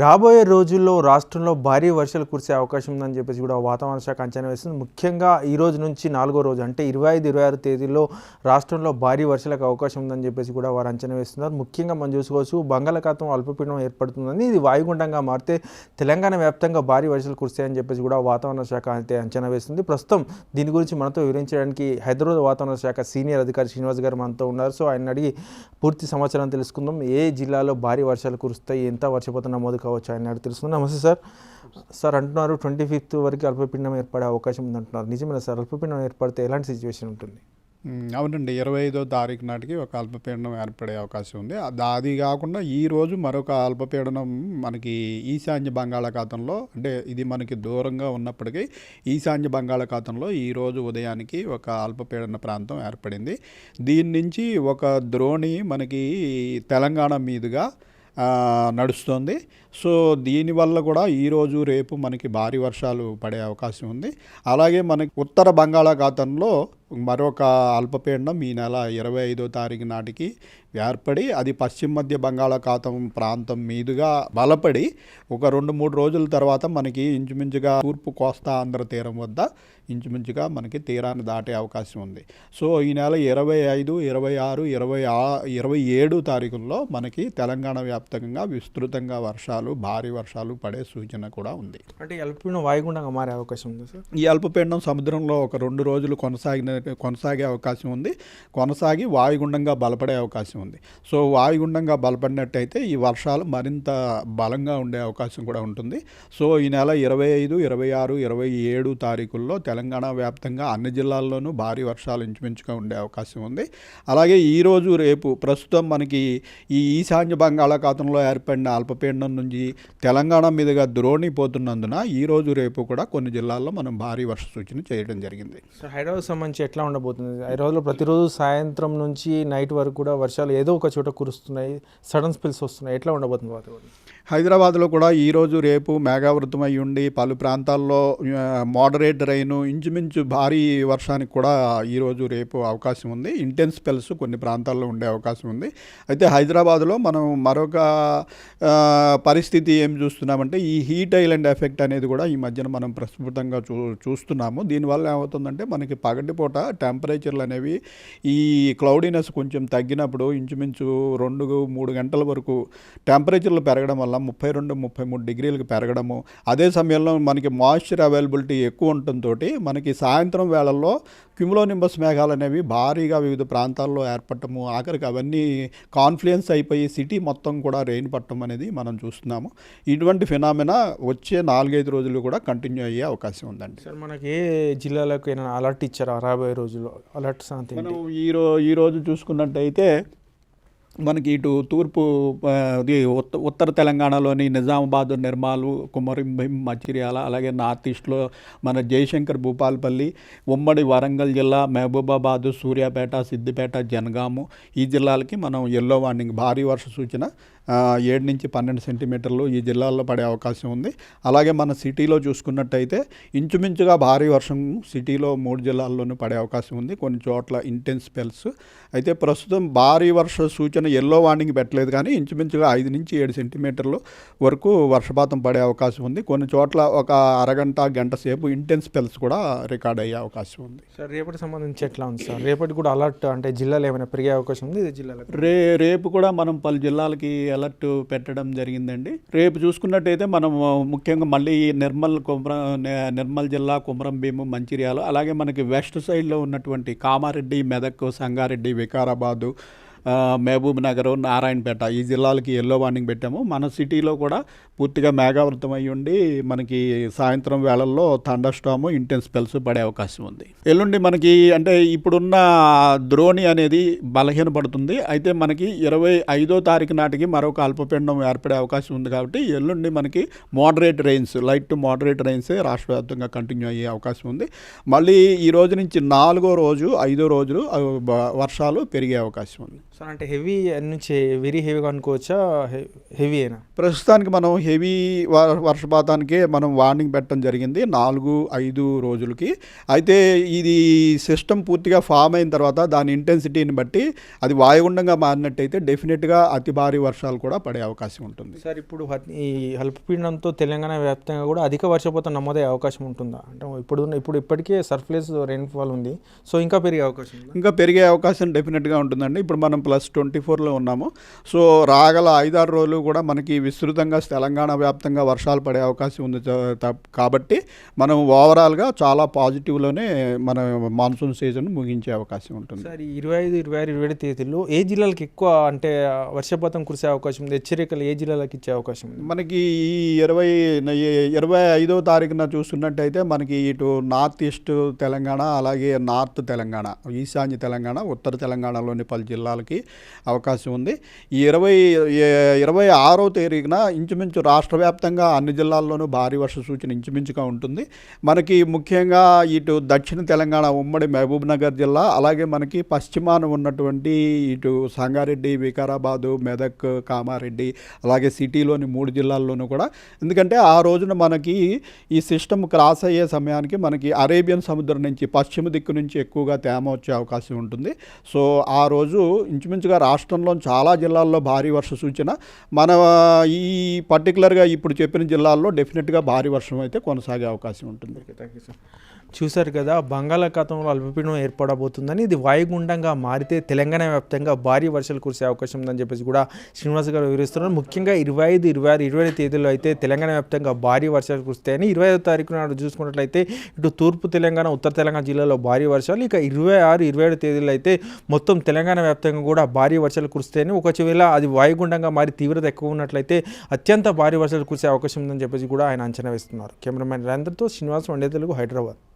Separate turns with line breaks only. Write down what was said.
రాబోయే రోజుల్లో రాష్ట్రంలో భారీ వర్షాలు కురిసే అవకాశం ఉందని చెప్పేసి కూడా వాతావరణ శాఖ అంచనా వేస్తుంది. ముఖ్యంగా ఈ రోజు నుంచి నాలుగో రోజు అంటే ఇరవై ఐదు ఇరవై ఆరు తేదీలో రాష్ట్రంలో భారీ వర్షాలకు అవకాశం ఉందని చెప్పేసి కూడా వారు అంచనా వేస్తున్నారు. ముఖ్యంగా మనం చూసుకోవచ్చు బంగాళాఖాతం అల్పపీడనం ఏర్పడుతుందని ఇది వాయుగుండంగా మారితే తెలంగాణ వ్యాప్తంగా భారీ వర్షాలు కురుస్తాయని చెప్పేసి కూడా వాతావరణ శాఖ అయితే అంచనా వేస్తుంది. ప్రస్తుతం దీని గురించి మనతో వివరించడానికి హైదరాబాద్ వాతావరణ శాఖ సీనియర్ అధికారి శ్రీనివాస్ గారు మనతో ఉన్నారు. సో ఆయన అడిగి పూర్తి సమాచారం తెలుసుకుందాం. ఏ జిల్లాలో భారీ వర్షాలు కురుస్తాయి? ఎంత వర్షపాతం నమోదు కావచ్చు ఆయన అడిగి తెలుసుకుందాం. నమస్తే సార్. సార్ అంటున్నారు ట్వంటీ ఫిఫ్త్ వరకు అల్పపీడనం ఏర్పడే అవకాశం ఉందంటున్నారు. నిజమేనా సార్? అల్పపీడనం ఏర్పడితే ఎలాంటి సిచ్యువేషన్ ఉంటుంది?
అవునండి. ఇరవై ఐదో తారీఖు నాటికి ఒక అల్పపీడనం ఏర్పడే అవకాశం ఉంది. అది కాకుండా ఈ రోజు మరొక అల్పపీడనం మనకి ఈశాన్య బంగాళాఖాతంలో అంటే ఇది మనకి దూరంగా ఉన్నప్పటికీ ఈశాన్య బంగాళాఖాతంలో ఈ రోజు ఉదయానికి ఒక అల్పపీడన ప్రాంతం ఏర్పడింది. దీని నుంచి ఒక ద్రోణి మనకి తెలంగాణ మీదుగా నడుస్తుంది. సో దీనివల్ల కూడా ఈరోజు రేపు మనకి భారీ వర్షాలు పడే అవకాశం ఉంది. అలాగే మనకి ఉత్తర బంగాళాఖాతంలో మరొక అల్పపీడనం ఈ నెల ఇరవై ఐదో తారీఖు నాటికి ఏర్పడి అది పశ్చిమ మధ్య బంగాళాఖాతం ప్రాంతం మీదుగా బలపడి ఒక రెండు మూడు రోజుల తర్వాత మనకి ఇంచుమించుగా తూర్పు కోస్తా ఆంధ్ర తీరం వద్ద ఇంచుమించుగా మనకి తీరాన్ని దాటే అవకాశం ఉంది. సో ఈ నెల ఇరవై ఐదు ఇరవై ఆరు ఇరవై ఆ ఇరవై ఏడు తారీఖుల్లో మనకి తెలంగాణ వ్యాప్తంగా విస్తృతంగా వర్షాలు భారీ వర్షాలు పడే సూచన కూడా ఉంది.
అంటే ఈ అల్పపీడనం వాయుగుండంగా మారే అవకాశం ఉంది సార్?
ఈ అల్పపీడనం సముద్రంలో ఒక రెండు రోజులు కొనసాగిన కొనసాగే అవకాశం ఉంది. కొనసాగి వాయుగుండంగా బలపడే అవకాశం ఉంది. సో వాయుగుండంగా బలపడినట్టయితే ఈ వర్షాలు మరింత బలంగా ఉండే అవకాశం కూడా ఉంటుంది. సో ఈ నెల ఇరవై ఐదు ఇరవై ఆరు ఇరవై ఏడు తారీఖుల్లో తెలంగాణ వ్యాప్తంగా అన్ని జిల్లాల్లోనూ భారీ వర్షాలు ఇంచుమించుగా ఉండే అవకాశం ఉంది. అలాగే ఈరోజు రేపు ప్రస్తుతం మనకి ఈ ఈశాన్య బంగాళాఖాతంలో ఏర్పడిన అల్పపీడనం నుంచి తెలంగాణ మీదుగా ద్రోణి పోతున్నందున ఈరోజు రేపు కూడా కొన్ని జిల్లాల్లో మనం భారీ వర్ష సూచన చేయడం జరిగింది.
సో హైదరాబాద్ సంబంధించి ఎట్లా ఉండబోతుంది? హైదరాబాద్లో ప్రతిరోజు సాయంత్రం నుంచి నైట్ వరకు కూడా వర్షాలు ఏదో ఒక చోట కురుస్తున్నాయి సడన్ స్పిల్స్ వస్తున్నాయి ఎట్లా ఉండబోతుంది వాతావరణం?
హైదరాబాద్లో కూడా ఈరోజు రేపు మేఘావృతమై ఉండి పలు ప్రాంతాల్లో మోడరేట్ రైను ఇంచుమించు భారీ వర్షానికి కూడా ఈరోజు రేపు అవకాశం ఉంది. ఇంటెన్స్ స్పెల్స్ కొన్ని ప్రాంతాల్లో ఉండే అవకాశం ఉంది. అయితే హైదరాబాద్లో మనం మరొక పరిస్థితి ఏం చూస్తున్నామంటే ఈ హీట్ ఐలాండ్ ఎఫెక్ట్ అనేది కూడా ఈ మధ్యన మనం ప్రస్ఫుటంగా చూ చూస్తున్నాము. దీనివల్ల ఏమవుతుందంటే మనకి పగటిపూట టెంపరేచర్లు అనేవి ఈ క్లౌడీనెస్ కొంచెం తగ్గినప్పుడు ఇంచుమించు రెండు మూడు గంటల వరకు టెంపరేచర్లు పెరగడం వల్ల ముప్పై రెండు ముప్పై మూడు డిగ్రీలకు పెరగడము. అదే సమయంలో మనకి మాయిశ్చర్ అవైలబిలిటీ ఎక్కువ ఉండటంతో మనకి సాయంత్రం వేళల్లో క్యుములోనింబస్ మేఘాలు అనేవి భారీగా వివిధ ప్రాంతాల్లో ఏర్పడటము ఆఖరికి అవన్నీ కాన్ఫ్లుయెన్స్ అయిపోయి సిటీ మొత్తం కూడా రెయిన్ పట్టడం అనేది మనం చూస్తున్నాము. ఇటువంటి ఫినామినా వచ్చే నాలుగైదు రోజులు కూడా కంటిన్యూ అయ్యే అవకాశం ఉందండి.
సార్ మనకి ఏ జిల్లాలకు ఏమైనా అలర్ట్ ఇచ్చారా రాబోయే రోజుల్లో? అలర్ట్ సంగతి
మనం ఈ రోజు చూసుకున్నట్టయితే మనకి ఇటు తూర్పు ఇది ఉత్త ఉత్తర తెలంగాణలోని నిజామాబాద్ నిర్మాలు కుమరింభీం మచిర్యాల అలాగే నార్త్ ఈస్ట్లో మన జయశంకర్ భూపాలపల్లి ఉమ్మడి వరంగల్ జిల్లా మహబూబాబాదు సూర్యాపేట సిద్దిపేట జనగాము ఈ జిల్లాలకి మనం ఎల్లో వార్నింగ్ భారీ వర్ష సూచన ఏడు నుంచి పన్నెండు సెంటీమీటర్లు ఈ జిల్లాల్లో పడే అవకాశం ఉంది. అలాగే మన సిటీలో చూసుకున్నట్టయితే ఇంచుమించుగా భారీ వర్షం సిటీలో మూడు జిల్లాల్లోనూ పడే అవకాశం ఉంది. కొన్ని చోట్ల ఇంటెన్స్ స్పెల్స్ అయితే ప్రస్తుతం భారీ వర్ష సూచన ఎల్లో వార్నింగ్ పెట్టలేదు కానీ ఇంచుమించుగా ఐదు నుంచి ఏడు సెంటీమీటర్లు వరకు వర్షపాతం పడే అవకాశం ఉంది. కొన్ని చోట్ల ఒక అరగంట గంట సేపు ఇంటెన్స్ స్పెల్స్ కూడా రికార్డ్ అయ్యే అవకాశం ఉంది.
సార్ రేపటి సంబంధించి ఎట్లా ఉంది సార్? రేపటి కూడా అలర్ట్ అంటే జిల్లాలో ఏమైనా పెరిగే అవకాశం ఉంది? ఇది జిల్లాలకు.
రే రేపు కూడా మనం పలు జిల్లాలకి అలర్ట్ పెట్టడం జరిగిందండి. రేపు చూసుకున్నట్టయితే మనం ముఖ్యంగా మళ్ళీ నిర్మల్ కుమ్ర నిర్మల్ జిల్లా కుమరం భీము మంచిర్యాల అలాగే మనకి వెస్ట్ సైడ్లో ఉన్నటువంటి కామారెడ్డి మెదక్ సంగారెడ్డి వికారాబాదు మహబూబ్ నగర్ నారాయణపేట ఈ జిల్లాలకి ఎల్లో వార్నింగ్ పెట్టాము. మన సిటీలో కూడా పూర్తిగా మేఘావృతం అయి ఉండి మనకి సాయంత్రం వేళల్లో థండర్ ఇంటెన్స్ స్పెల్స్ పడే అవకాశం ఉంది. ఎల్లుండి మనకి అంటే ఇప్పుడున్న ద్రోణి అనేది బలహీనపడుతుంది. అయితే మనకి ఇరవై ఐదో తారీఖు నాటికి మరొక అల్పపిండం ఏర్పడే అవకాశం ఉంది కాబట్టి ఎల్లుండి మనకి moderate rains light to moderate rains రాష్ట్ర వ్యాప్తంగా కంటిన్యూ అయ్యే అవకాశం ఉంది. మళ్ళీ ఈ రోజు నుంచి నాలుగో రోజు ఐదో రోజులు వర్షాలు పెరిగే అవకాశం ఉంది.
సో అంటే హెవీ నుంచి వెరీ హెవీగా అనుకోవచ్చా? హెవీ అయినా
ప్రస్తుతానికి మనం హెవీ వర్షపాతానికే మనం వార్నింగ్ పెట్టడం జరిగింది నాలుగు ఐదు రోజులకి. అయితే ఇది సిస్టమ్ పూర్తిగా ఫామ్ అయిన తర్వాత దాని ఇంటెన్సిటీని బట్టి అది వాయుగుండంగా మారినట్టయితే డెఫినెట్గా అతి భారీ వర్షాలు కూడా పడే అవకాశం ఉంటుంది.
సార్ ఇప్పుడు ఈ అల్పపీడనంతో తెలంగాణ వ్యాప్తంగా కూడా అధిక వర్షపాతం నమోదయ్యే అవకాశం ఉంటుందా? అంటే ఇప్పుడు ఇప్పుడు ఇప్పటికే సర్ఫ్లెస్ రెయిన్ఫాల్ ఉంది. సో ఇంకా పెరిగే అవకాశం
ఇంకా పెరిగే అవకాశం డెఫినెట్గా ఉంటుందండి. ఇప్పుడు మనం ప్లస్ ట్వంటీ ఫోర్లో ఉన్నాము. సో రాగల ఐదారు రోజులు కూడా మనకి విస్తృతంగా తెలంగాణ వ్యాప్తంగా వర్షాలు పడే అవకాశం ఉంది. కాబట్టి మనం ఓవరాల్గా చాలా పాజిటివ్లోనే మన మాన్సూన్ సీజన్ ముగించే అవకాశం ఉంటుంది.
సార్ ఇరవై ఐదు ఇరవై ఆరు ఇరవై ఏడు తేదీల్లో ఏ జిల్లాలకు ఎక్కువ అంటే వర్షపాతం కురిసే అవకాశం ఉంది? హెచ్చరికలు ఏ జిల్లాలకు ఇచ్చే అవకాశం ఉంది?
మనకి ఈ ఇరవై ఇరవై ఐదో తారీఖున చూసుకున్నట్టయితే మనకి ఇటు నార్త్ ఈస్ట్ తెలంగాణ అలాగే నార్త్ తెలంగాణ ఈశాన్య తెలంగాణ ఉత్తర తెలంగాణలోని పలు జిల్లాలకి అవకాశం ఉంది. ఈ ఇరవై ఇరవై ఆరో తేదీన ఇంచుమించు రాష్ట్ర వ్యాప్తంగా అన్ని జిల్లాల్లోనూ భారీ వర్ష సూచన ఇంచుమించుగా ఉంటుంది. మనకి ముఖ్యంగా ఇటు దక్షిణ తెలంగాణ ఉమ్మడి మహబూబ్ నగర్ జిల్లా అలాగే మనకి పశ్చిమాన ఉన్నటువంటి ఇటు సంగారెడ్డి వికారాబాదు మెదక్ కామారెడ్డి అలాగే సిటీలోని మూడు జిల్లాల్లోనూ కూడా. ఎందుకంటే ఆ రోజున మనకి ఈ సిస్టమ్ క్రాస్ అయ్యే సమయానికి మనకి అరేబియన్ సముద్రం నుంచి పశ్చిమ దిక్కు నుంచి ఎక్కువగా తేమ వచ్చే అవకాశం ఉంటుంది. సో ఆ రోజు ఇంచుమించుగా రాష్ట్రంలో చాలా జిల్లాల్లో భారీ వర్ష సూచన. మన ఈ పర్టికులర్గా ఇప్పుడు చెప్పిన జిల్లాల్లో డెఫినెట్గా భారీ వర్షం అయితే కొనసాగే అవకాశం ఉంటుంది.
Okay thank you sir. చూశారు కదా బంగాళాఖాతంలో అల్పపీడనం ఏర్పడబోతుందని ఇది వాయుగుండంగా మారితే తెలంగాణ వ్యాప్తంగా భారీ వర్షాలు కురిసే అవకాశం ఉందని చెప్పేసి కూడా శ్రీనివాస్ గారు వివరిస్తున్నారు. ముఖ్యంగా ఇరవై ఐదు ఇరవై ఆరు ఇరవై ఐదు తేదీలో అయితే తెలంగాణ వ్యాప్తంగా భారీ వర్షాలు కురుస్తాయని ఇరవై ఐదో తారీఖు నాడు చూసుకున్నట్లయితే ఇటు తూర్పు తెలంగాణ ఉత్తర తెలంగాణ జిల్లాలో భారీ వర్షాలు ఇక ఇరవై ఆరు ఇరవై ఏడు తేదీలో అయితే మొత్తం తెలంగాణ వ్యాప్తంగా కూడా భారీ వర్షాలు కురుస్తాయని ఒకవేళ అది వాయుగుండంగా మారి తీవ్రత ఎక్కువ ఉన్నట్లయితే అత్యంత భారీ వర్షాలు కురిసే అవకాశం ఉందని చెప్పేసి కూడా ఆయన అంచనా వేస్తున్నారు. కెమెరామెన్ రేంద్రతో శ్రీనివాస్ వండే తెలుగు హైదరాబాద్.